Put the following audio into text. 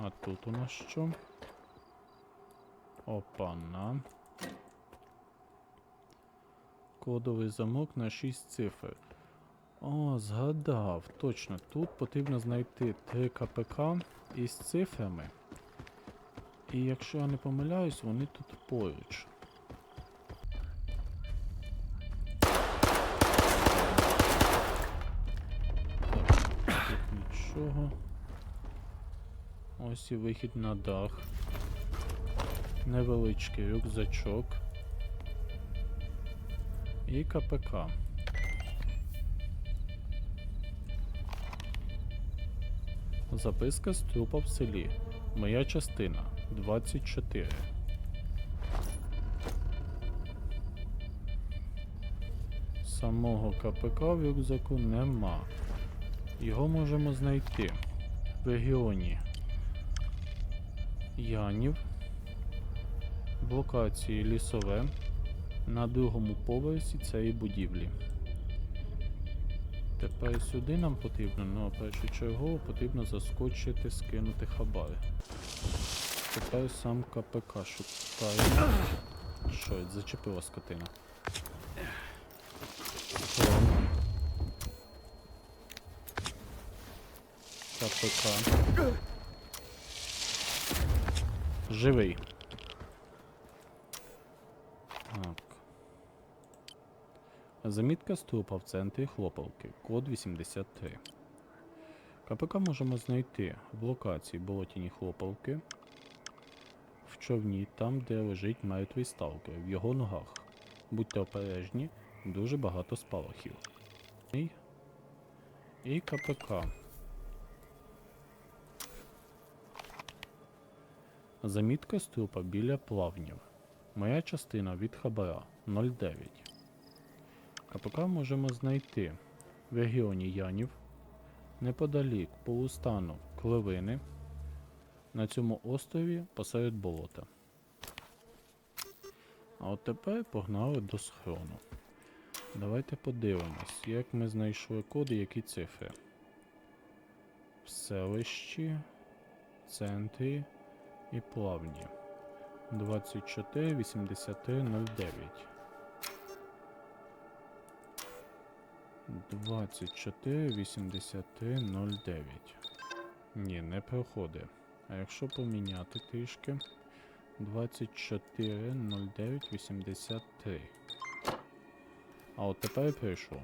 А тут у нас що? Опана. Кодовий замок на 6 цифр. О, згадав. Точно. Тут потрібно знайти 3 КПК із цифрами. І якщо я не помиляюсь, вони тут поруч. Тут нічого. Ось і вихід на дах. Невеличкий рюкзачок. І КПК. Записка з трупа в селі. Моя частина 24. Самого КПК в рюкзаку нема. Його можемо знайти в регіоні Янів, в локації лісове на другому поверсі цієї будівлі. Тепер сюди нам потрібно, ну а першочергово потрібно заскочити, скинути хабари. Тепер сам КПК шукає. Що, зачепила скотина. КПК. Живий. Так. Замітка з трупа в центрі хлопавки. Код 83. КПК можемо знайти в локації болотяні хлопавки. В човні, там, де лежить мертвий сталкер, в його ногах. Будьте обережні, дуже багато спалахів. І КПК. Замітка з трупа біля плавнів. Моя частина від хабара 09. КПК можемо знайти в регіоні Янів, неподалік полустану Кливини, на цьому острові посеред болота. А от тепер погнали до схрону. Давайте подивимось, як ми знайшли коди, які цифри. В селищі, центрі і плавні. 24 83 09. 24 83 09. Ні, не проходить. А якщо поміняти трішки 24 09 83. А от тепер прийшло.